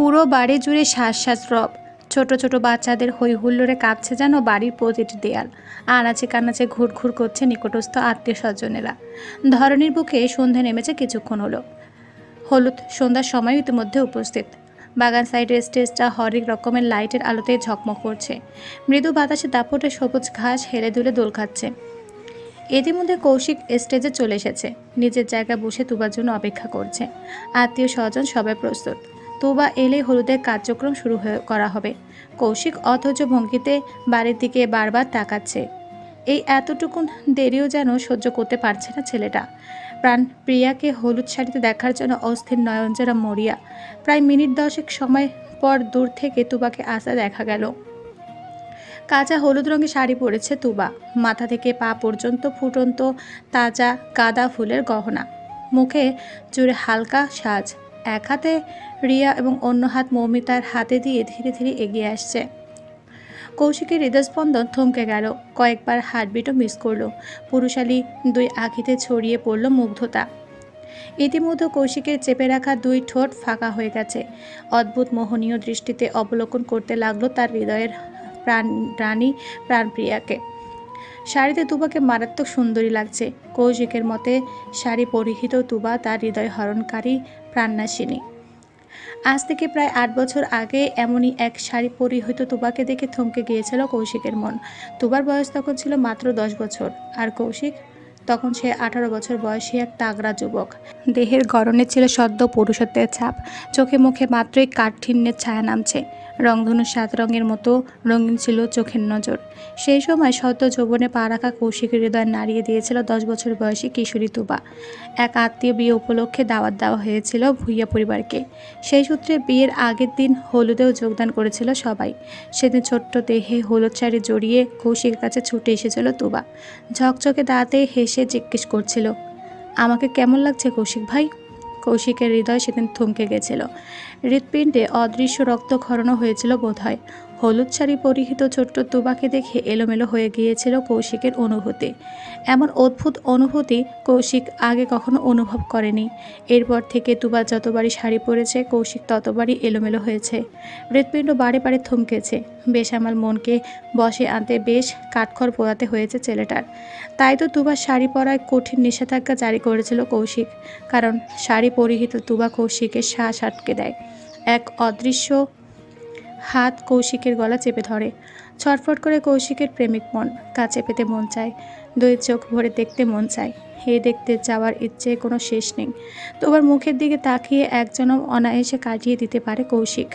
পুরো বাড়ি জুড়ে শ্বাস শ্বাস রব। ছোট ছোট বাচ্চাদের হই হুল্লোড়ে কাঁপছে যেন বাড়ির প্রতিটি দেয়াল। আনাচে কানাচে ঘুরঘুর করছে নিকটস্থ আত্মীয় স্বজনেরা ধরনীর বুকে সন্ধে নেমেছে কিছুক্ষণ হলো। হলুদ সন্ধ্যার সময় ইতিমধ্যে উপস্থিত। বাগান সাইডের স্টেজটা হরেক রকমের লাইটের আলোতে ঝকমক করছে। মৃদু বাতাসে দাপটে সবুজ ঘাস হেলে দুলে দোল খাচ্ছে। ইতিমধ্যে কৌশিক স্টেজে চলে এসেছে। নিজের জায়গায় বসে তুবার জন্য অপেক্ষা করছে। আত্মীয় স্বজন সবাই প্রস্তুত। তুবা এলে হলুদের কার্যক্রম শুরু করা হবে। কৌশিক অথচ ভঙ্গিতে বাড়ির দিকে বারবার তাকাচ্ছে। এই এতটুকুন দেরিও যেন সহ্য করতে পারছে না ছেলেটা। প্রাণ প্রিয়াকে হলুদ শাড়িতে দেখার জন্য অস্থির নয়নজরা মরিয়া। প্রায় মিনিট দশেক সময় পর দূর থেকে তুবাকে আসা দেখা গেল। কাঁচা হলুদ রঙের শাড়ি পরেছে তুবা। মাথা থেকে পা পর্যন্ত ফুটন্ত তাজা গাঁদা ফুলের গহনা। মুখে জুড়ে হালকা সাজ। এক হাতে রিয়া এবং অন্য হাত মৌমিতার হাতে দিয়ে ধীরে ধীরে এগিয়ে আসছে। কৌশিকের হৃদস্পন্দন থমকে গেল। কয়েকবার হার্টবিটও মিস করল। পুরুষালী দুই আখিতে ছড়িয়ে পড়ল মুগ্ধতা। ইতিমধ্যে কৌশিকের চেপে রাখা দুই ঠোঁট ফাঁকা হয়ে গেছে। অদ্ভুত মোহনীয় দৃষ্টিতে অবলোকন করতে লাগল তার হৃদয়ের প্রাণ, রানী প্রাণপ্রিয়াকে। শাড়িতে তুবাকে মারাত্মক সুন্দরী লাগছে। কৌশিকের মতে শাড়ি পরিহিত তুবা তার হৃদয় হরণকারী প্রাণনাশিনী। আজ থেকে প্রায় আট বছর আগে এমনই এক শাড়ি পরিহিত তুবাকে দেখে থমকে গিয়েছিল কৌশিকের মন। তুবার বয়স তখন ছিল মাত্র দশ বছর। আর কৌশিক? তখন সে আঠারো বছর বয়সী এক তাগড়া যুবক। দেহের গড়নে ছিল সদ্য পুরুষত্বের ছাপ। চোখে মুখে মাত্রই কাঠিন্যের ছায়া নামছে। রংধনু সাত রঙের মতো রঙিন ছিল চোখের নজর। সেই সময় সদ্য যৌবনে পা রাখা কৌশিকের হৃদয় নাড়িয়ে দিয়েছিল দশ বছর বয়সী কিশোরী তুবা। এক আত্মীয় বিয়ে উপলক্ষে দাওয়াত দেওয়া হয়েছিল ভুইয়া পরিবারকে। সেই সূত্রে বিয়ের আগের দিন হলুদেও যোগদান করেছিল সবাই। সেদিন ছোট্ট দেহে হলুদ শাড়ি জড়িয়ে কৌশিকের কাছে ছুটে এসেছিল তুবা। ঝকঝকে দাঁতে হেসে জিজ্ঞেস করছিল, আমাকে কেমন লাগছে কৌশিক ভাই? কৌশিকের হৃদয় সেদিন থমকে গেছিল। হৃৎপিণ্ডে অদৃশ্য রক্ত রক্তক্ষরণও হয়েছিল বোধহয়। হলুদ শাড়ি পরিহিত ছোট্ট তুবাকে দেখে এলোমেলো হয়ে গিয়েছিল কৌশিকের অনুভূতি। এমন অদ্ভুত অনুভূতি কৌশিক আগে কখনো অনুভব করেনি। এরপর থেকে তুবা যতবারই শাড়ি পরেছে, কৌশিক ততবারই এলোমেলো হয়েছে। হৃৎপিণ্ড বারে বারে থমকেছে। বেশ আমার মনকে বসে আনতে বেশ কাঠখড় পোড়াতে হয়েছে ছেলেটার। তাই তো তুবার শাড়ি পরায় কঠিন নিষেধাজ্ঞা জারি করেছিল কৌশিক। কারণ শাড়ি পরিহিত তুবা কৌশিকের শ্বাস আটকে দেয়। এক অদৃশ্য হাত কৌশিকের গলা চেপে ধরে। ছটফট করে কৌশিকের প্রেমিক মন কাছে পেতে মন চায়। দুই চোখ ভরে দেখতে মন চায়। হে দেখতে যাওয়ার ইচ্ছে কোনো শেষ নেই। তোমার মুখের দিকে তাকিয়ে একজনও অনায়াসে কাটিয়ে দিতে পারে কৌশিক।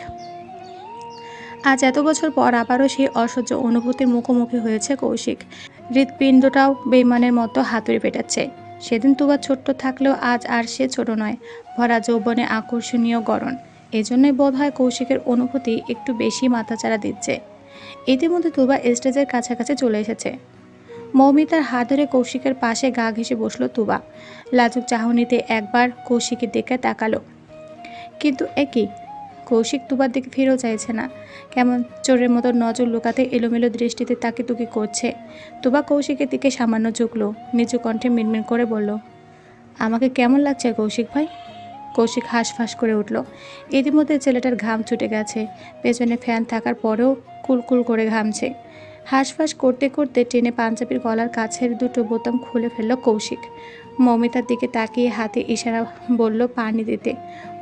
আজ এত বছর পর আবারও সেই অসহ্য অনুভূতির মুখোমুখি হয়েছে কৌশিক। হৃৎপিণ্ডটাও বেইমানের মতো হাতুড়ি পেটাচ্ছে। সেদিন তুবা ছোট্ট থাকলেও আজ আর সে ছোট নয়। ভরা যৌবনে আকর্ষণীয় গড়ন। এজন্যই বোধ হয় কৌশিকের অনুভূতি একটু বেশি মাথাচাড়া দিচ্ছে। ইতিমধ্যে তুবা স্টেজের কাছাকাছি চলে এসেছে। মৌমিতার হাত ধরে কৌশিকের পাশে গা ঘেঁষে বসল তুবা লাজুক চাহনিতে একবার কৌশিকের দিকে তাকালো। কিন্তু একই কৌশিক তুবার দিকে ফিরেও চাইছে না। কেমন চোরের মতো নজর লুকাতে এলোমেলো দৃষ্টিতে তাকে তুকি করছে। তুবা কৌশিকের দিকে সামান্য ঝুঁকলো। নিচু কণ্ঠে মিনমিন করে বলল, আমাকে কেমন লাগছে কৌশিক ভাই? কৌশিক হাঁসফাঁস করে উঠল। ইতিমধ্যে ছেলেটার ঘাম ছুটে গেছে। পেছনে ফ্যান থাকার পরেও কুলকুল করে ঘামছে। হাঁসফাঁস করতে করতে টেনে পাঞ্জাবির গলার কাছের দুটো বোতাম খুলে ফেলল কৌশিক। মমিতার দিকে তাকিয়ে হাতে ইশারা বলল পানি দিতে।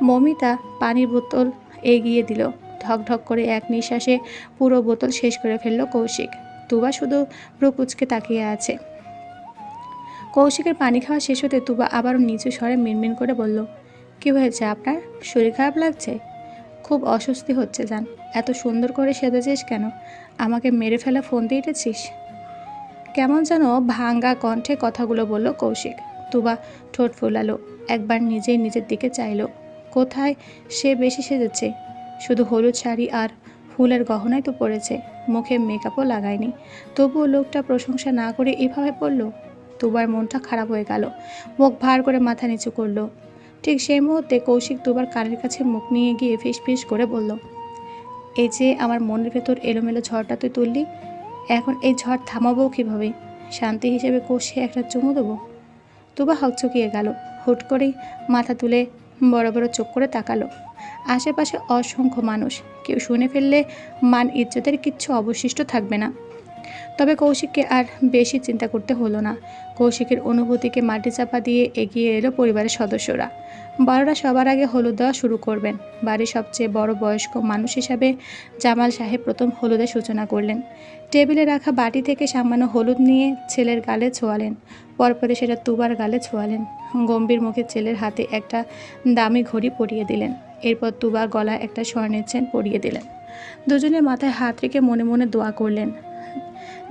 মমিতা পানির বোতল এগিয়ে দিল। ঢকঢক করে এক নিঃশ্বাসে পুরো বোতল শেষ করে ফেলল কৌশিক। তুবা শুধু ভ্রুকুচকে তাকিয়ে আছে। কৌশিকের পানি খাওয়া শেষ হতে তুবা আবারও নিচু স্বরে মিনমিন করে বলল কি হয়েছে আপনার? শরীর খারাপ লাগছে? খুব অস্বস্তি হচ্ছে, জান। এত সুন্দর করে সেজেছিস কেন? আমাকে মেরে ফেলা ফোন দিয়ে এটেছিস কেমন যেন ভাঙ্গা কণ্ঠে কথাগুলো বলল কৌশিক। তুবা ঠোঁট ফুলালো, একবার নিজেই নিজের দিকে চাইলো। কোথায় সে বেশি সেজেছে? শুধু হলুদ শাড়ি আর ফুলের গহনাই তো পড়েছে মুখে মেকআপও লাগায়নি। তবুও লোকটা প্রশংসা না করে এভাবে পড়ল? তুবার মনটা খারাপ হয়ে গেল, মুখ ভার করে মাথা নিচু করল। ঠিক সেই মুহূর্তে কৌশিক দুবার কানের কাছে মুখ নিয়ে গিয়ে ফিস ফিস করে বলল, এই যে আমার মনের ভেতর এলোমেলো ঝড়টা তুই তুললি, এখন এই ঝড় থামাবো কীভাবে? শান্তি হিসেবে কষে একটা চুমু দেবো? তুবা হকচকিয়ে গেল, হুট করেই মাথা তুলে বড় বড় চোখ করে তাকালো। আশেপাশে অসংখ্য মানুষ, কেউ শুনে ফেললে মান ইজ্জতের কিচ্ছু অবশিষ্ট থাকবে না। তবে কৌশিককে আর বেশি চিন্তা করতে হলো না। কৌশিকের অনুভূতিকে মাটি চাপা দিয়ে এগিয়ে এলো পরিবারের সদস্যরা। বড়রা সবার আগে হলুদ দেওয়া শুরু করবেন। বাড়ির সবচেয়ে বড় বয়স্ক মানুষ হিসাবে জামাল সাহেব প্রথম হলুদের সূচনা করলেন। টেবিলে রাখা বাটি থেকে সামান্য হলুদ নিয়ে ছেলের গালে ছোঁয়ালেন। পরপরে সেটা তুবার গালে ছোঁয়ালেন। গম্ভীর মুখে ছেলের হাতে একটা দামি ঘড়ি পরিয়ে দিলেন। এরপর তুবা গলা একটা স্বর্ণের চেন পরিয়ে দিলেন। দুজনের মাথায় হাত রেখে মনে মনে দোয়া করলেন।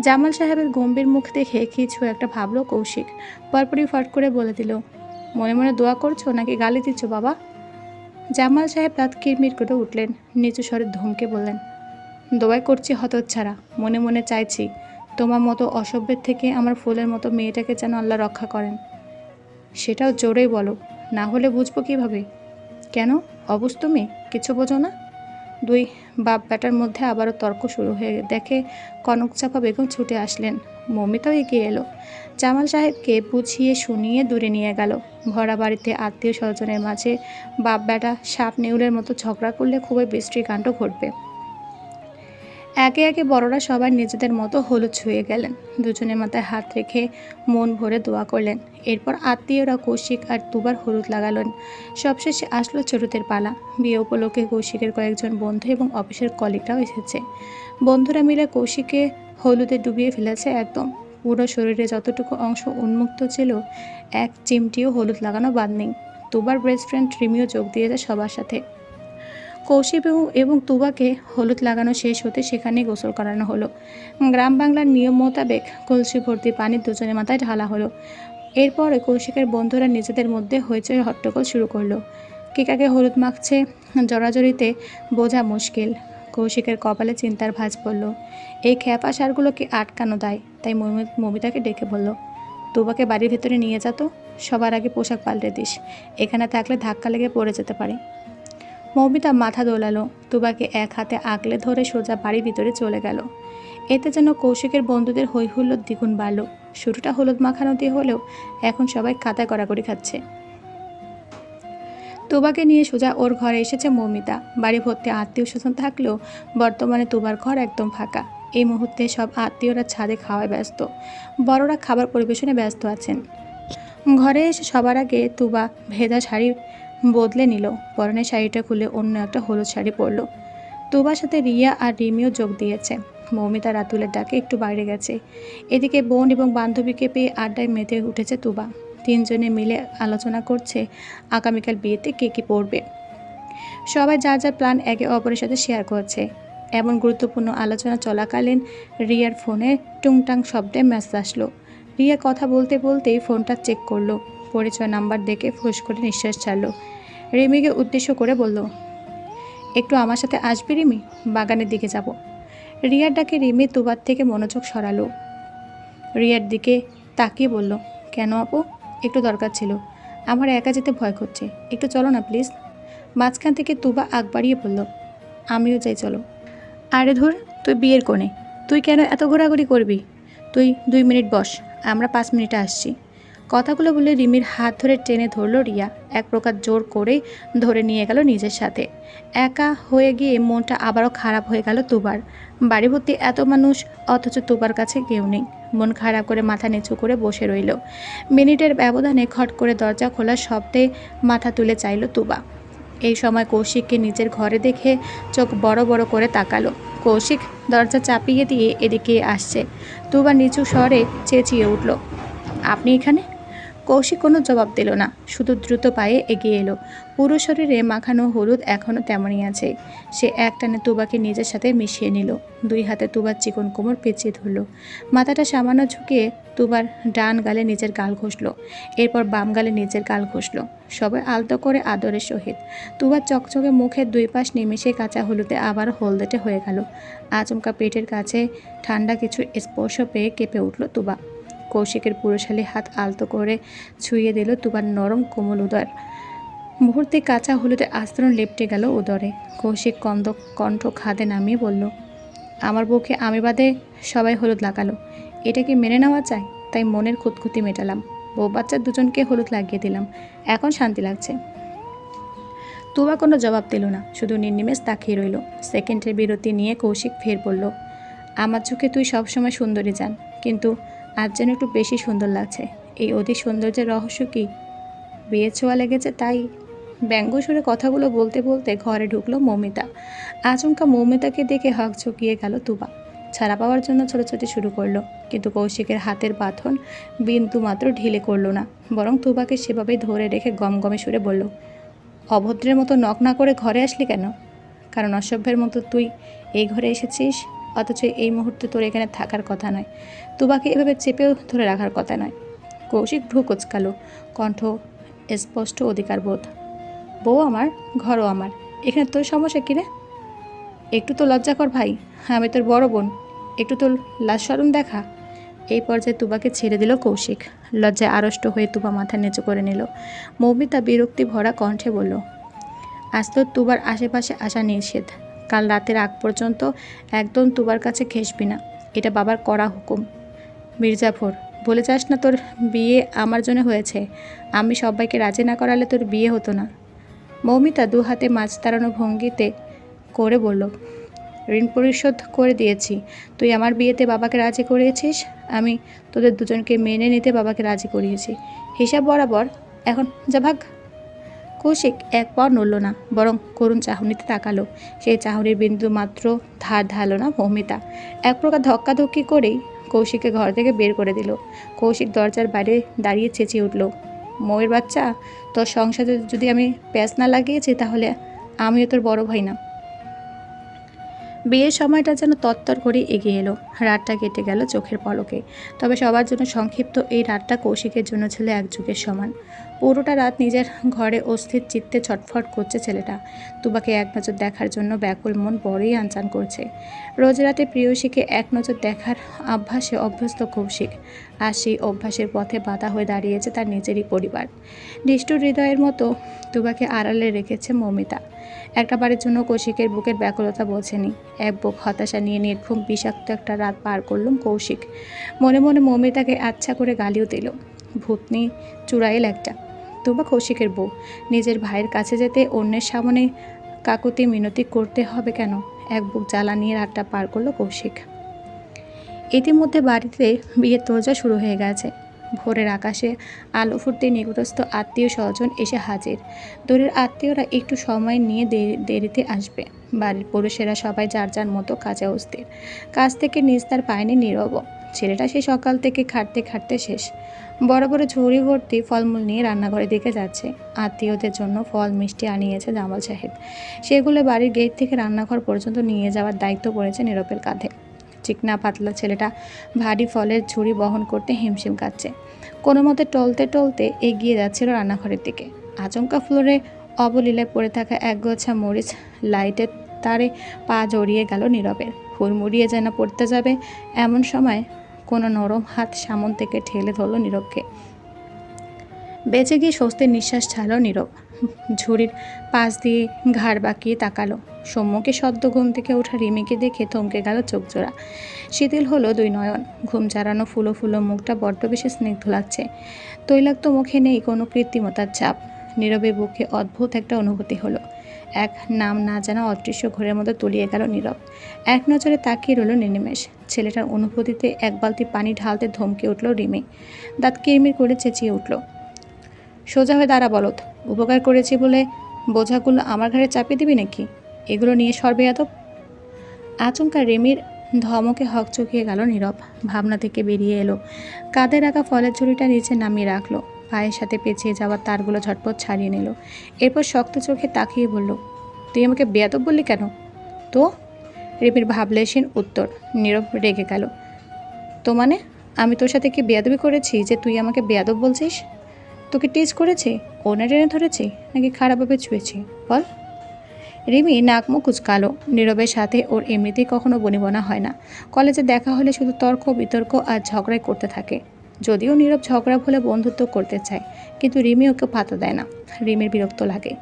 জামাল সাহেবের গম্ভীর মুখ দেখে কিছু একটা ভাবলো কৌশিক। পরপরই ফট করে বলে দিল, মনে মনে দোয়া করছ নাকি গালি দিচ্ছ বাবা? জামাল সাহেব রাত কিরমির করে উঠলেন, নিচু স্বরে ধমকে বললেন, দোয়াই করছি হতচ্ছাড়া, মনে মনে চাইছি, তোমার মতো অসভ্যের থেকে আমার ফুলের মতো মেয়েটাকে যেন আল্লাহ রক্ষা করেন। সেটাও জোরেই বলো, না হলে বুঝব কীভাবে? কেন তুমি, কিছু বোঝো না? দুই বাপ বেটার মধ্যে আবারও তর্ক শুরু হয়ে দেখে কনক চাপা বেগম ছুটে আসলেন। মমিতাও এগিয়ে এলো। জামাল সাহেবকে বুঝিয়ে শুনিয়ে দূরে নিয়ে গেল। ভরা বাড়িতে আত্মীয় স্বজনের মাঝে বাপ বেটা সাপ নেউলের মতো ঝগড়া করলে খুবই বৃষ্টিকাণ্ড ঘটবে। একে একে বড়রা সবার নিজেদের মতো হলুদ ছুঁয়ে গেলেন। দুজনের মাথায় হাত রেখে মন ভরে দোয়া করলেন। এরপর আত্মীয়রা কৌশিক আর দুবার হলুদ লাগালেন। সবশেষে আসলো ছোটদের পালা। বিয়ে উপলক্ষে কৌশিকের কয়েকজন বন্ধু এবং অফিসের কলিগরাও এসেছে। বন্ধুরা মিলে কৌশিককে হলুদে ডুবিয়ে ফেলেছে একদম। পুরো শরীরে যতটুকু অংশ উন্মুক্ত ছিল, এক চিমটিও হলুদ লাগানো বাদ নেই। দুবার বেস্ট ফ্রেন্ড রিমিও যোগ দিয়েছে সবার সাথে। কৌশিক এবং- তুবাকে হলুদ লাগানো শেষ হতে সেখানে গোসল করানো হলো। গ্রাম বাংলার নিয়ম মোতাবেক কলসি, ভর্তি, পানি দুজনের মাথায় ঢালা হলো। এরপরে কৌশিকের বন্ধুরা নিজেদের মধ্যে হইচই হট্টগোল শুরু করল। কে কাকে হলুদ মাখছে জড়াজড়িতে বোঝা মুশকিল। কৌশিকের কপালে চিন্তার ভাঁজ পড়ল। এই খ্যাপা সারগুলোকে আটকানো দেয়? তাই মমি- মমিতাকে ডেকে বলল, তুবাকে বাড়ির ভেতরে নিয়ে যা তো, সবার আগে পোশাক পাল্টে দিস। এখানে থাকলে ধাক্কা লেগে পড়ে যেতে পারে। মৌমিতা মাথা দোলালো তুবাকে এক হাতে আগলে ধরে সোজা বাড়ির ভিতরে চলে গেল। এতে যেন কৌশিকের বন্ধুদের হৈহুল্লোর দ্বিগুণ বাড়ল। শুরুটা হলুদ মাখানো দিয়ে হলেও এখন সবাই কাদা কড়াকড়ি খাচ্ছে। তুবাকে নিয়ে সোজা ওর ঘরে এসেছে মৌমিতা। বাড়ি ভর্তি আত্মীয় স্বজন থাকলেও বর্তমানে তুবার ঘর একদম ফাঁকা। এই মুহূর্তে সব আত্মীয়রা ছাদে খাওয়ায় ব্যস্ত। বড়রা খাবার পরিবেশনে ব্যস্ত আছেন। ঘরে এসে সবার আগে তুবা ভেজা শাড়ি বদলে নিল। পরনের শাড়িটা খুলে অন্য একটা হলুদ শাড়ি পরলো। তুবার সাথে রিয়া আর রিমিও যোগ দিয়েছে। মৌমিতা রাতুলের ডাকে একটু বাইরে গেছে। এদিকে বোন এবং বান্ধবীকে পেয়ে আড্ডায় মেতে উঠেছে তুবা। তিনজনে মিলে আলোচনা করছে আগামীকাল বিয়েতে কে কী পড়বে সবাই যা যা প্ল্যান একে অপরের সাথে শেয়ার করছে। এমন গুরুত্বপূর্ণ আলোচনা চলাকালীন রিয়ার ফোনে টুংটাং শব্দে মেসেজ আসলো। রিয়া কথা বলতে বলতেই ফোনটা চেক করল। পরিচয় নাম্বার দেখে ফুস করে নিঃশ্বাস ছাড়লো। রিমিকে উদ্দেশ্য করে বলল, একটু আমার সাথে আসবি রিমি? বাগানের দিকে যাব। রিয়ার ডাকে রিমি তুবার থেকে মনোযোগ সরালো। রিয়ার দিকে তাকিয়ে বলল, কেন আপু? একটু দরকার ছিল। আমার একা যেতে ভয় করছে। একটু চলো না, প্লিজ? মাঝখান থেকে তুবা আগ বাড়িয়ে বলল, আমিও চাই চলো। আরে ধর, তুই বিয়ের কোণে। তুই কেন এত ঘোরাঘুরি করবি? তুই দুই মিনিট বস, আমরা পাঁচ মিনিটে আসছি। কথাগুলো বলে রিমির হাত ধরে টেনে ধরলো রিয়া। এক প্রকার জোর করেই ধরে নিয়ে গেল নিজের সাথে। একা হয়ে গিয়ে মনটা আবারও খারাপ হয়ে গেল তুবার। বাড়ি ভর্তি এত মানুষ, অথচ তুবার কাছে কেউ নেই। মন খারাপ করে মাথা নিচু করে বসে রইল। মিনিটের ব্যবধানে খট করে দরজা খোলার শব্দে মাথা তুলে চাইল তুবা। এই সময় কৌশিককে নিজের ঘরে দেখে চোখ বড় বড় করে তাকালো। কৌশিক দরজা চাপিয়ে দিয়ে এদিকে আসছে। তুবা নিচু স্বরে চেঁচিয়ে উঠল আপনি এখানে? কৌশিক কোনো জবাব দিল না। শুধু দ্রুত পায়ে এগিয়ে এলো। পুরো শরীরে মাখানো হলুদ এখনও তেমনই আছে। সে একটানে তুবাকে নিজের সাথে মিশিয়ে নিল। দুই হাতে তুবার চিকন কোমর পেঁচিয়ে ধরল। মাথাটা সামান্য ঝুঁকিয়ে তুবার ডান গালে নিজের গাল ঘষল। এরপর বাম গালে নিজের গাল ঘষল। সবাই আলতো করে আদরের সহিত। তুবার চকচকে মুখের দুই পাশ নিমেষে কাঁচা হলুদে আবার হলদেটে হয়ে গেল। আচমকা পেটের কাছে ঠান্ডা কিছু স্পর্শ পেয়ে কেঁপে উঠল তুবা। কৌশিকের পুরুষালী হাত আলতো করে ছুঁয়ে দিল তুবার নরম কোমল উদর। মুহূর্তে কাঁচা হলুদে আস্তরণ লেপটে গেল উদরে। কৌশিক কন্দ কণ্ঠ খাদে নামিয়ে বলল, আমার বুকে আমি বাদে সবাই হলুদ লাগালো। এটা কি মেনে নেওয়া যায় তাই মনের খুঁতখুতি মেটালাম। বউ বাচ্চা দুজনকে হলুদ লাগিয়ে দিলাম। এখন শান্তি লাগছে। তুবা কোনো জবাব দিল না, শুধু নির্নিমেষ তাকিয়ে রইল। সেকেন্ডের বিরতি নিয়ে কৌশিক ফের বলল, আমার চোখে তুই সবসময় সুন্দরী যান, কিন্তু আজ যেন একটু বেশি সুন্দর লাগছে। এই অধিক সৌন্দর্যের রহস্য কি? বিয়ে ছোঁয়া লেগেছে তাই? ব্যঙ্গ সুরে কথাগুলো বলতে বলতে ঘরে ঢুকলো মৌমিতা। আচমকা মৌমিতাকে দেখে হক ঝুঁকিয়ে গেল তুবা। ছাড়া পাওয়ার জন্য ছোটাছুটি শুরু করল। কিন্তু কৌশিকের হাতের বাঁধন বিন্দু মাত্র ঢিলে করল না। বরং তুবাকে সেভাবেই ধরে রেখে গমগমে সুরে বলল, অভদ্রের মতো নক না করে ঘরে আসলি কেন? কারণ অসভ্যের মতো তুই এই ঘরে এসেছিস? অথচ এই মুহূর্তে তোর এখানে থাকার কথা নয়। তুবাকে এভাবে চেপেও ধরে রাখার কথা নয়। কৌশিক ভ্রু কোচকালো। কণ্ঠ স্পষ্ট অধিকার বোধ বউ আমার, ঘরও আমার। এখানে তোর সমস্যা কী রে? একটু তো লজ্জা কর ভাই। আমি তোর বড় বোন। একটু তো লাজ সরম দেখা। এই পর্যায়ে তুবাকে ছেড়ে দিল কৌশিক। লজ্জায় আড়ষ্ট হয়ে তুবা মাথা নিচু করে নিল। মৌমিতা বিরক্তি ভরা কণ্ঠে বলল, আজ তো তুবার আশেপাশে আসা নিষেধ। কাল রাতের আগ পর্যন্ত একদম তুবার কাছে ঘেসবি না। এটা বাবার করা হুকুম। মির্জাফর, বলে যাস না তোর বিয়ে আমার জন্য হয়েছে। আমি সবাইকে রাজি না করালে তোর বিয়ে হতো না। মৌমিতা দু হাতে মাছ তাড়ানো ভঙ্গিতে করে বলল, ঋণ পরিশোধ করে দিয়েছি। তুই আমার বিয়েতে বাবাকে রাজি করিয়েছিস? আমি তোদের দুজনকে মেনে নিতে বাবাকে রাজি করিয়েছি। হিসাব বরাবর এখন যা ভাগ। কৌশিক এক পাও নড়ল না, বরং করুণ চাহনিতে তাকালো। সেই চাহনির বিন্দু মাত্র ধার ধারল না মৌমিতা। এক প্রকার ধক্কাধক্কি করেই কৌশিককে ঘর থেকে বের করে দিল। কৌশিক দরজার বাইরে দাঁড়িয়ে চেঁচিয়ে উঠল, মৌয়ের বাচ্চা, তোর সংসারে যদি আমি প্যাঁচ না লাগিয়েছি তাহলে আমিও তোর বড় ভাই না। বিয়ের সময়টা যেন তত্তর করে এগিয়ে এলো। রাতটা কেটে গেল চোখের পলকে। তবে সবার জন্য সংক্ষিপ্ত এই রাতটা কৌশিকের জন্য ছিল এক যুগের সমান। পুরোটা রাত নিজের ঘরে অস্থির চিত্তে ছটফট করছে ছেলেটা। তুবাকে এক নজর দেখার জন্য ব্যাকুল মন বড়ই আনচান করছে। রোজ রাতে প্রিয়সীকে এক নজর দেখার অভ্যাসে অভ্যস্ত কৌশিক। আর সেই অভ্যাসের পথে বাধা হয়ে দাঁড়িয়েছে তার নিজেরই পরিবার। নিষ্ঠুর হৃদয়ের মতো তুবাকে আড়ালে রেখেছে মমিতা। একটা বারের জন্য কৌশিকের বুকের ব্যাকুলতা বোঝেনি। এক বুক হতাশা নিয়ে নির্ঘুম বিষাক্ত একটা রাত পার করলুম কৌশিক। মনে মনে মমিতাকে আচ্ছা করে গালিও দিল। ভূতনি চূড়াইল একটা। তুবা কৌশিকের বউ। নিজের ভাইয়ের কাছে যেতে অন্যের সামনে কাকুতি মিনতি করতে হবে কেন? এক বুক জ্বালা নিয়ে রাতটা পার করল কৌশিক। ইতিমধ্যে বাড়িতে বিয়ের তোরজা শুরু হয়ে গেছে। ভোরের আকাশে আলো ফুটতে নিকটস্থ আত্মীয় স্বজন এসে হাজির। দূরের আত্মীয়রা একটু সময় নিয়ে দেরিতে আসবে। বাড়ির পুরুষেরা সবাই যার যার মতো কাজে অস্থির। কাজ থেকে নিস্তার পায়নি নীরব। ছেলেটা সে সকাল থেকে খাটতে খাটতে শেষ। বড় বড় ঝুড়ি ভর্তি ফলমূল নিয়ে রান্নাঘরের দিকে যাচ্ছে। আত্মীয়দের জন্য ফল মিষ্টি আনিয়েছে জামাল সাহেব। সেগুলো বাড়ির গেট থেকে রান্নাঘর পর্যন্ত নিয়ে যাওয়ার দায়িত্ব পড়েছে নীরবের কাঁধে। চিকনা পাতলা ছেলেটা ভারী ফলের ঝুড়ি বহন করতে হিমশিম কাটছে কোনো মতে টলতে টলতে এগিয়ে যাচ্ছিল রান্নাঘরের দিকে। আচমকা ফ্লোরে অবলীলায় পড়ে থাকা একগোছা মরিচ লাইটের তারে পা জড়িয়ে গেল নীরবের। হুড়মুড়িয়ে যেন পড়তে যাবে, এমন সময় কোনো নরম হাত সামন থেকে ঠেলে ধরলো নীরবকে। বেঁচে গিয়ে স্বস্তির নিঃশ্বাস ছাড়লো নীরব। ঝুড়ির পাশ দিয়ে ঘাড় বাঁকিয়ে তাকালো। সম্মুখে সদ্য ঘুম থেকে ওঠা রিমিকে দেখে থমকে গেল চোখ জোড়া শিথিল হলো দুই নয়ন। ঘুম চারানো ফুলো ফুলো মুখটা বড্ড বেশি স্নিগ্ধ লাগছে। তৈলাক্ত মুখে নেই কোনো কৃত্রিমতার চাপ। নীরবে বুকে অদ্ভুত একটা অনুভূতি হলো। এক নাম না জানা অদৃশ্য ঘোরের মধ্যে তলিয়ে গেল নীরব। এক নজরে তাকিয়ে রইল নিনিমেষ ছেলেটার অনুভূতিতে এক বালতি পানি ঢালতে ধমকে উঠল রিমি। দাঁত কিরমির করে চেঁচিয়ে উঠল। সোজা হয়ে দাঁড়া বলত উপকার করেছি বলে বোঝাগুলো আমার ঘাড়ে চাপিয়ে দিবি নাকি? এগুলো নিয়ে সরবে এত আচমকা রেমির ধমকে হক চকিয়ে গেল নীরব। ভাবনা থেকে বেরিয়ে এলো। কাঁধে রাখা ফলের ঝুড়িটা নিচে নামিয়ে রাখল। পায়ের সাথে পেঁচিয়ে যাওয়ার তারগুলো ঝটপট ছাড়িয়ে নিল। এরপর শক্ত চোখে তাকিয়ে বলল, তুই আমাকে বেয়াদব বললি কেন? তো? রেমির ভাবলেশীন উত্তর নীরব রেগে গেল। তো মানে? আমি তোর সাথে কি বেয়াদবি করেছি যে তুই আমাকে বেয়াদব বলছিস? তোকে টিজ করেছে? ওনা টেনে ধরেছে? নাকি খারাপভাবে ছুঁয়েছি? বল। রিমি নাক মুখ কুচকালো নীরবের সাথে ওর এমনিতেই কখনো বনিবনা হয় না। কলেজে দেখা হলে শুধু তর্ক, বিতর্ক আর ঝগড়াই করতে থাকে। যদিও নীরব ঝগড়া ভুলে বন্ধুত্ব করতে চায়, কিন্তু রিমি ওকে পাতা দেয় না। রিমির বিরক্ত লাগে।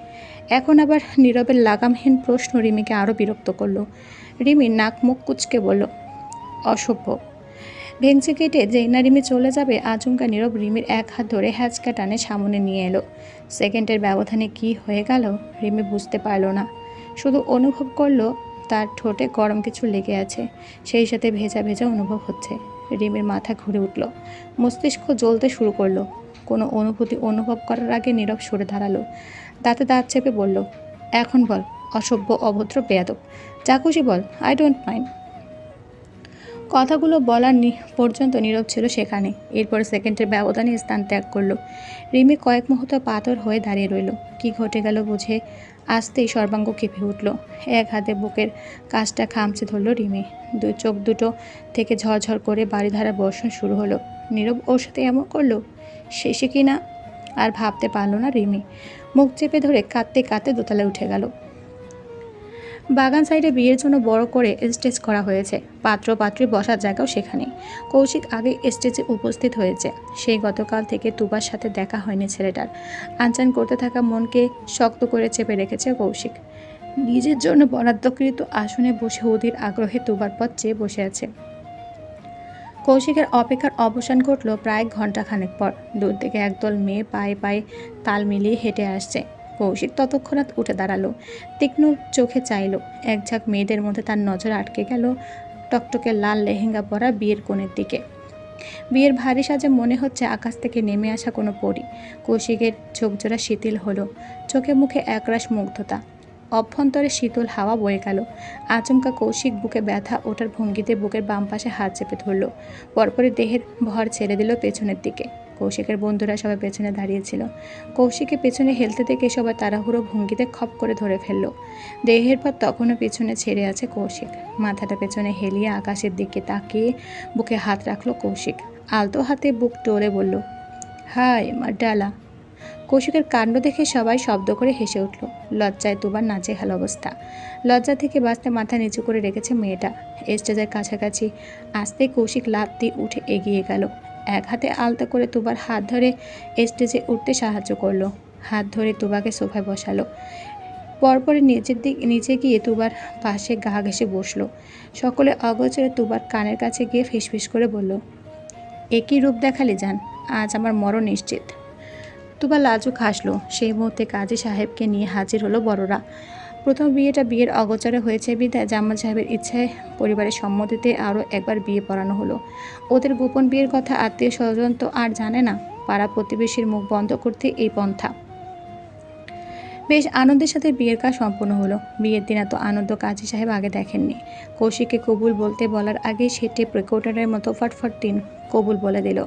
এখন আবার নীরবের লাগামহীন প্রশ্ন রিমিকে আরও বিরক্ত করল। রিমি নাক মুখ কুচকে বলল, অসভ্য। ভেংচি কেটে যেই না রিমি চলে যাবে, আচমকা নীরব রিমির এক হাত ধরে হ্যাচকা টানে সামনে নিয়ে এলো। সেকেন্ডের ব্যবধানে কি হয়ে গেল রিমি বুঝতে পারল না। শুধু অনুভব করল, তার ঠোঁটে গরম কিছু লেগে আছে। সেই সাথে ভেজা ভেজা অনুভব হচ্ছে। রিমির মাথা ঘুরে উঠল। মস্তিষ্ক জ্বলতে শুরু করল। কোনো অনুভূতি অনুভব করার আগে নীরব সরে দাঁড়াল। দাঁতে দাঁত চেপে বলল, এখন বল, অসভ্য, অভদ্র, বেয়াদব। যা খুশি বল আই ডোন্ট মাইন্ড কথাগুলো বলার পর্যন্ত নীরব ছিল সেখানে। এরপর সেকেন্ডের ব্যবধানে স্থান ত্যাগ করল। রিমি কয়েক মুহূর্ত পাথর হয়ে দাঁড়িয়ে রইল। কি ঘটে গেল বুঝে আসতেই সর্বাঙ্গ কেঁপে উঠল। এক হাতে বুকের কাজটা খামচে ধরল রিমি। দুই চোখ দুটো থেকে ঝরঝর করে বাড়িধারা বর্ষণ শুরু হলো। নীরব ওর সাথে এমন করল? শেষে কি না? আর ভাবতে পারল না রিমি। মুখ চেপে ধরে কাঁদতে কাঁদতে দোতলায় উঠে গেল। বাগান সাইডে বিয়ের জন্য বড় করে স্টেজ করা হয়েছে। পাত্র পাত্রী বসার জায়গাও সেখানে। কৌশিক আগে স্টেজে উপস্থিত হয়েছে। সেই গতকাল থেকে তুবার সাথে দেখা হয়নি ছেলেটার। আনচান করতে থাকা মনকে শক্ত করে চেপে রেখেছে কৌশিক। নিজের জন্য বরাদ্দকৃত আসনে বসে অধীর আগ্রহে তুবার পথ চেয়ে বসে আছে। কৌশিকের অপেক্ষার অবসান ঘটল প্রায় ঘন্টাখানেক পর। দূর থেকে একদল মেয়ে পায়ে পায়ে তাল মিলিয়ে হেঁটে আসছে। কৌশিক ততক্ষণাৎ উঠে দাঁড়াল। তীক্ষ্ণ চোখে চাইলো। এক ঝাঁক মেয়েদের মধ্যে তার নজর আটকে গেল টকটকে লাল লেহেঙ্গা পরা বিয়ের কোণের দিকে। বিয়ের ভারী সাজে মনে হচ্ছে আকাশ থেকে নেমে আসা কোনো পরী। কৌশিকের চোখজোড়া শিথিল হলো। চোখে মুখে একরাশ মুগ্ধতা। অভ্যন্তরে শীতল হাওয়া বয়ে গেল। আচমকা কৌশিক বুকে ব্যথা ওঠার ভঙ্গিতে বুকের বাম পাশে হাত চেপে ধরল। পরপরই দেহের ভর ছেড়ে দিল পেছনের দিকে। কৌশিকের বন্ধুরা সবাই পেছনে দাঁড়িয়েছিল। কৌশিকে পেছনে হেলতে দেখে সবাই তাড়াহুড়ো ভঙ্গিতে খপ করে ধরে ফেলল। দেহের পর তখনও পেছনে ছেড়ে আছে কৌশিক। মাথাটা পেছনে হেলিয়ে আকাশের দিকে তাকিয়ে বুকে হাত রাখল কৌশিক। আলতো হাতে বুক টোলে বলল হাই মার ডালা। কৌশিকের কাণ্ড দেখে সবাই শব্দ করে হেসে উঠল। লজ্জায় দুবার নাচে হাল অবস্থা। লজ্জা থেকে বাঁচতে মাথা নিচু করে রেখেছে মেয়েটা। স্টেজের কাছাকাছি আসতে কৌশিক লাফ দিয়ে উঠে এগিয়ে গেল। এক হাতে আলতা করে তুবার হাত ধরে স্টেজে উঠতে সাহায্য করল। হাত ধরে তুবাকে সোফায় বসালো। পরপরই নিচের দিক, নিচে গিয়ে তুবার পাশে গা ঘেসে বসল। সকলে অগোচরে তুবার কানের কাছে গিয়ে ফিসফিস করে বলল একই রূপ দেখালে যান আজ আমার মরণ নিশ্চিত। তুবা লাজুক হাসলো। সেই মুহূর্তে কাজী সাহেবকে নিয়ে হাজির হলো বড়রা। প্রথম বিয়েটা বিয়ের অগোচরে হয়েছে বিদায় জামাল সাহেবের ইচ্ছায় পরিবারের সম্মতিতে আরও একবার বিয়ে পড়ানো হলো। ওদের গোপন বিয়ের কথা আত্মীয় স্বজন তো আর জানে না, পাড়া প্রতিবেশীর মুখ বন্ধ করতে এই পন্থা। বেশ আনন্দের সাথে বিয়ের কাজ সম্পন্ন হলো। বিয়ের দিন এত আনন্দ কাজী সাহেব আগে দেখেননি। কৌশিককে কবুল বলতে বলার আগে সে টেপ রেকর্ডারের মতো ফটফট তিন কবুল বলে দিল।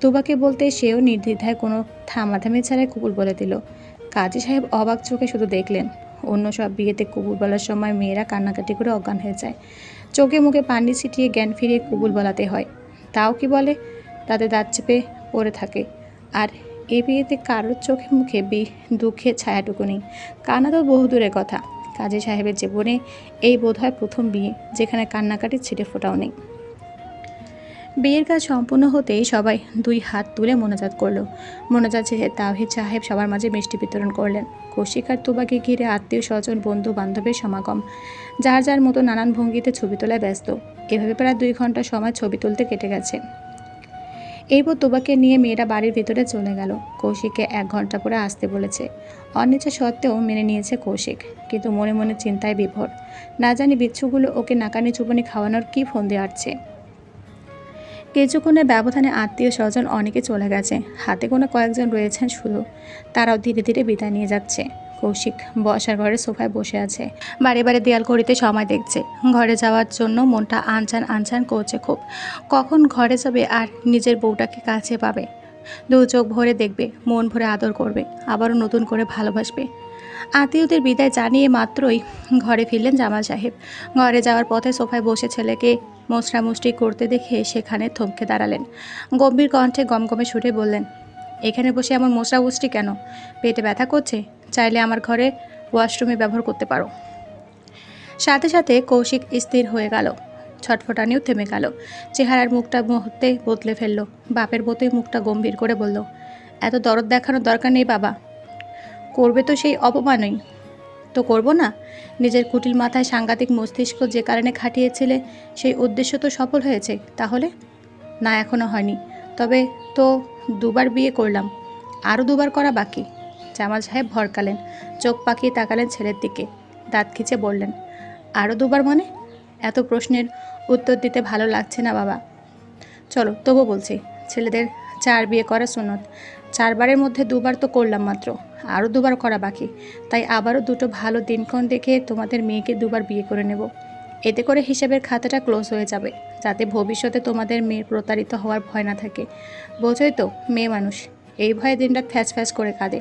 তুবাকে বলতে সেও নির্দ্বিধায় কোনো থামাথামি ছাড়াই কবুল বলে দিল। কাজী সাহেব অবাক চোখে শুধু দেখলেন। অন্য সব বিয়েতে কবুল বলার সময় মেয়েরা কান্নাকাটি করে অজ্ঞান হয়ে যায়। চোখে মুখে পানি ছিটিয়ে জ্ঞান ফিরিয়ে কবুল বলাতে হয়। তাও কি বলে? তাদের দাঁত চেপে পড়ে থাকে। আর এ বিয়েতে কারোর চোখে মুখে বি দুঃখের ছায়াটুকু নেই। কান্না তো বহুদূরের কথা। কাজী সাহেবের জীবনে এই বোধহয় প্রথম বিয়ে, যেখানে কান্নাকাটির ছিটে ফোটাও নেই। বিয়ের কাজ সম্পূর্ণ হতেই সবাই দুই হাত তুলে মোনাজাত করল। মোনাজাত শেষে তাওহিদ সাহেব সবার মাঝে মিষ্টি বিতরণ করলেন। কৌশিক আর তুবাকে ঘিরে আত্মীয়, স্বজন, বন্ধু, বান্ধবের সমাগম। যার যার মতো নানান ভঙ্গিতে ছবি তোলায় ব্যস্ত। এভাবে প্রায় দুই ঘণ্টা সময় ছবি তুলতে কেটে গেছে। এরপর তোবাকে নিয়ে মেয়েরা বাড়ির ভিতরে চলে গেল। কৌশিককে এক ঘণ্টা পরে আসতে বলেছে। অনিচ্ছা সত্ত্বেও মেনে নিয়েছে কৌশিক, কিন্তু মনে মনে চিন্তায় বিভোর। না জানি বিচ্ছুগুলো ওকে নাকানি চুপানি খাওয়ানোর কী ফোন দিয়ে আসছে কিছুক্ষণের ব্যবধানে আত্মীয় স্বজন অনেকে চলে গেছে। হাতে কোনো কয়েকজন রয়েছেন শুধু। তারাও ধীরে ধীরে বিদায় নিয়ে যাচ্ছে। কৌশিক বসার ঘরে সোফায় বসে আছে। বারে বারে দেয়াল ঘড়িতে সময় দেখছে। ঘরে যাওয়ার জন্য মনটা আনচান আনচান করছে খুব। কখন ঘরে যাবে আর নিজের বউটাকে কাছে পাবে? দু চোখ ভরে দেখবে, মন ভরে আদর করবে, আবারও নতুন করে ভালোবাসবে। আত্মীয়দের বিদায় জানিয়ে মাত্রই ঘরে ফিরলেন জামাল সাহেব। ঘরে যাওয়ার পথে সোফায় বসে ছেলেকে মোচড়ামুচড়ি করতে দেখে সেখানে থমকে দাঁড়ালেন। গম্ভীর কণ্ঠে গমগমে সুরে বললেন, এখানে বসে এমন মোচড়ামুচড়ি কেন? পেটে ব্যথা করছে? চাইলে আমার ঘরে ওয়াশরুমে ব্যবহার করতে পারো। সাথে সাথে কৌশিক স্থির হয়ে গেল। ছটফটানিও থেমে গেল। চেহারার মুখটা মুহূর্তে বদলে ফেলল। বাপের মতোই মুখটা গম্ভীর করে বলল, এত দরদ দেখানোর দরকার নেই বাবা। করবে তো সেই অপমানই। তো করব না? নিজের কুটিল মাথায় সাংঘাতিক মস্তিষ্ক যে কারণে খাটিয়েছিলে, সেই উদ্দেশ্য তো সফল হয়েছে। তাহলে? না এখনও হয়নি। তবে তো দুবার বিয়ে করলাম। আরও দুবার করা বাকি। জামাল সাহেব ভরকালেন, চোখ পাকিয়ে তাকালেন ছেলের দিকে। দাঁত খিচে বললেন আরও দুবার মানে? এত প্রশ্নের উত্তর দিতে ভালো লাগছে না বাবা। চলো, তবু বলছি, ছেলেদের চার বিয়ে করা সুনত চারবারের মধ্যে দুবার তো করলাম মাত্র। আরও দুবার করা বাকি। তাই আবারও দুটো ভালো দিনক্ষণ দেখে তোমাদের মেয়েকে দুবার বিয়ে করে নেব। এতে করে হিসেবের খাতাটা ক্লোজ হয়ে যাবে, যাতে ভবিষ্যতে তোমাদের মেয়ের প্রতারিত হওয়ার ভয় না থাকে। বোঝোই তো, মেয়ে মানুষ, এই ভয়ে দিনটা ফ্যাচ ফ্যাচ করে কাঁদে।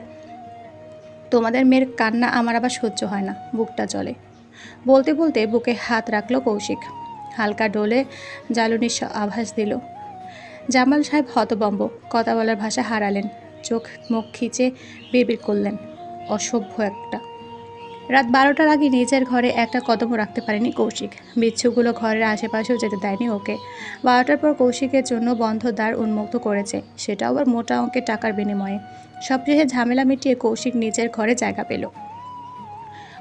তোমাদের মেয়ের কান্না আমার আবার সহ্য হয় না, বুকটা চলে বলতে বলতে বুকে হাত রাখল কৌশিক। হালকা ডোলে জ্বালনির আভাস দিল। জামাল সাহেব হতবম্ব, কথা বলার ভাষা হারালেন। চোখ মুখ খিচে বিড়বিড় করলেন। অসভ্য একটা। রাত বারোটার আগে নিজের ঘরে একটা কদমও রাখতে পারেনি কৌশিক। বিচ্ছুগুলো ঘরের আশেপাশেও যেতে দেয়নি ওকে। বারোটার পর কৌশিকের জন্য বন্ধ দ্বার উন্মুক্ত করেছে। সেটাও আবার মোটা অঙ্কের টাকার বিনিময়ে। সবশেষে ঝামেলা মিটিয়ে কৌশিক নিজের ঘরে জায়গা পেল।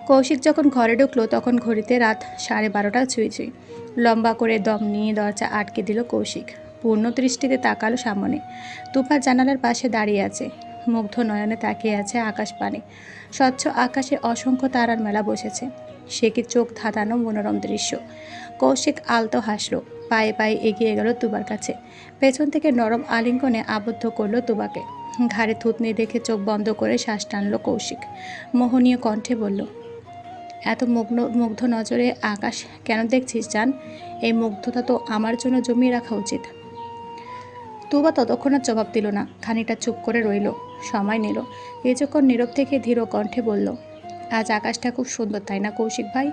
কৌশিক যখন ঘরে ঢুকলো, তখন ঘড়িতে রাত সাড়ে বারোটা ছুঁই ছুঁই। লম্বা করে দম নিয়ে দরজা আটকে দিল কৌশিক। পূর্ণ দৃষ্টিতে তাকালো সামনে। তুফার জানালার পাশে দাঁড়িয়ে আছে। মুগ্ধ নয়নে তাকিয়ে আছে আকাশ পানে। স্বচ্ছ আকাশে অসংখ্য তারার মেলা বসেছে। সে কি চোখ ধাঁধানো মনোরম দৃশ্য? কৌশিক আলতো হাসলো। পায়ে পায়ে এগিয়ে গেল তুবার কাছে। পেছন থেকে নরম আলিঙ্গনে আবদ্ধ করল তুবাকে। ঘাড়ে থুতনি দেখে চোখ বন্ধ করে শ্বাস টানলো কৌশিক। মোহনীয় কণ্ঠে বলল, এত মুগ্ন, মুগ্ধ নজরে আকাশ কেন দেখছিস জান? এই মুগ্ধতা তো আমার জন্য জমিয়ে রাখা উচিত। তুবা ততক্ষণ আর জবাব দিল না। খানিটা চুপ করে রইল। সময় নিল। কিছুক্ষণ নীরব থেকে ধীর কণ্ঠে বলল, আজ আকাশটা খুব সুন্দর, তাই না কৌশিক ভাই?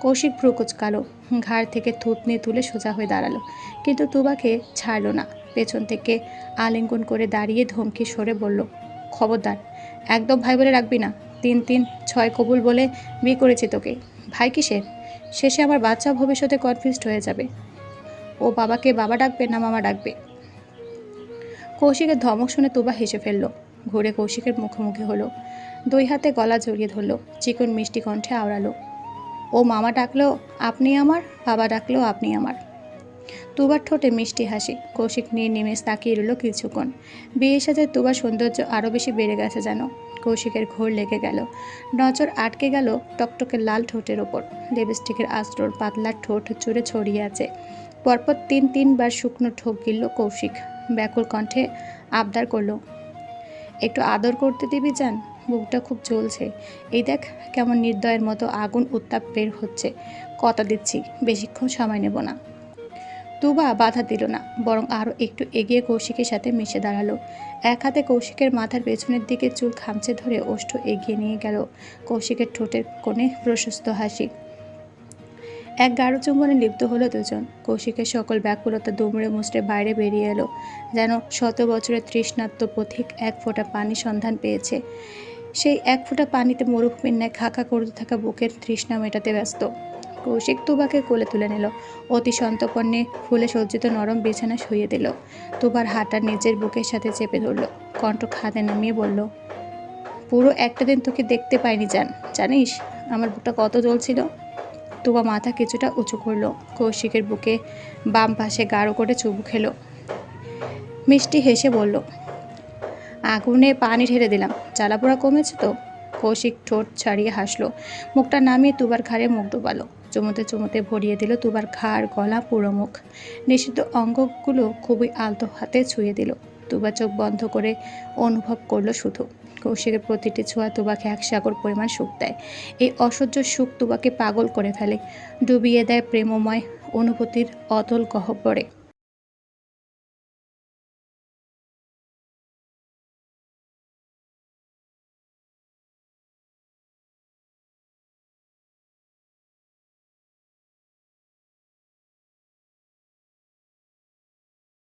কৌশিক ভ্রু কুচকালো, ঘাড় থেকে থুতনি তুলে সোজা হয়ে দাঁড়াল। কিন্তু তুবাকে ছাড়লো না। পেছন থেকে আলিঙ্গন করে দাঁড়িয়ে ধমকি সরে বলল, খবরদার, একদম ভাই বলে রাখবি না। তিন তিন ছয় কবুল বলে বিয়ে করেছি তোকে। ভাই কিসের? শেষে আমার বাচ্চা ভবিষ্যতে কনফিউজড হয়ে যাবে। ও বাবাকে বাবা ডাকবে না মামা ডাকবে। কৌশিকের ধমক শুনে তুবা হেসে ফেলল। ঘুরে কৌশিকের মুখোমুখি হলো। দুই হাতে গলা জড়িয়ে ধরলো। চিকন মিষ্টি কণ্ঠে আওড়ালো, ও মামা ডাকলেও আপনি আমার, বাবা ডাকলো আপনি আমার। তুবার ঠোঁটে মিষ্টি হাসি। কৌশিক নিয়ে নিমেষ তাকিয়ে রইল কিছুক্ষণ। বিয়ের সাথে তুবার সৌন্দর্য আরও বেশি বেড়ে গেছে যেন। কৌশিকের ঘোর লেগে গেল। নজর আটকে গেল টকটকে লাল ঠোঁটের ওপর। লিপস্টিকের আশ্রর পাতলা ঠোঁট চুড়ে ছড়িয়ে আছে। পরপর তিন তিনবার শুকনো ঠোক গিলল কৌশিক। ব্যাকুল কণ্ঠে আবদার করল, একটু আদর করতে দিবি যান বুকটা খুব জ্বলছে। এই দেখ কেমন নির্দয়ের মতো আগুন উত্তাপ বের হচ্ছে। কথা দিচ্ছি, বেশিক্ষণ সময় নেব না। তুবা বাধা দিল না, বরং আরও একটু এগিয়ে কৌশিকের সাথে মিশে দাঁড়াল। এক হাতে কৌশিকের মাথার পেছনের দিকে চুল খামচে ধরে ওষ্ঠ এগিয়ে নিয়ে গেল কৌশিকের ঠোঁটের কোণে প্রশস্ত হাসি। এক গাঢ় চুম্বনে লিপ্ত হলো দুজন। কৌশিকের সকল ব্যাকুলতা দুমড়ে মুচড়ে বাইরে বেরিয়ে এলো, যেন শত বছরের তৃষ্ণাত্ম পথিক এক ফোঁটা পানি সন্ধান পেয়েছে। সেই এক ফোঁটা পানিতে মরুভূমির ন্যায় খাকা করতে থাকা বুকের তৃষ্ণা মেটাতে ব্যস্ত। কৌশিক তুবাকে কোলে তুলে নিল, অতি সন্তপন্নে ফুলে সজ্জিত নরম বিছানা শুয়ে দিল। তুবার হাঁটা নিজের বুকের সাথে চেপে ধরল কণ্ঠ খাদে নামিয়ে বলল, পুরো একটা দিন তোকে দেখতে পাইনি জান, জানিস? আমার বুকটা কত জ্বলছিল? তুবা মাথা কিছুটা উঁচু করল। কৌশিকের বুকে বাম পাশে গাঢ় করে চুবু খেলো। মিষ্টি হেসে বলল, আগুনে পানি ঢেলে দিলাম। জ্বালাপোড়া কমেছে তো? কৌশিক ঠোঁট ছাড়িয়ে হাসলো। মুখটা নামিয়ে তুবার ঘাড়ে মুখ ডোবালো। চুমোতে চুমোতে ভরিয়ে দিল তুবার ঘাড়, গলা, পুরো মুখ। নিষিদ্ধ অঙ্গগুলো খুবই আলতো হাতে ছুঁয়ে দিল। তুবা চোখ বন্ধ করে অনুভব করল শুধু। কৌশিকের প্রতিটি ছোঁয়া তুবাকে এক সাগর পরিমাণ সুখ দেয়। এই অসহ্য সুখ তুবাকে পাগল করে ফেলে, ডুবিয়ে দেয় প্রেমময় অনুভূতির অতল গহ্বরে।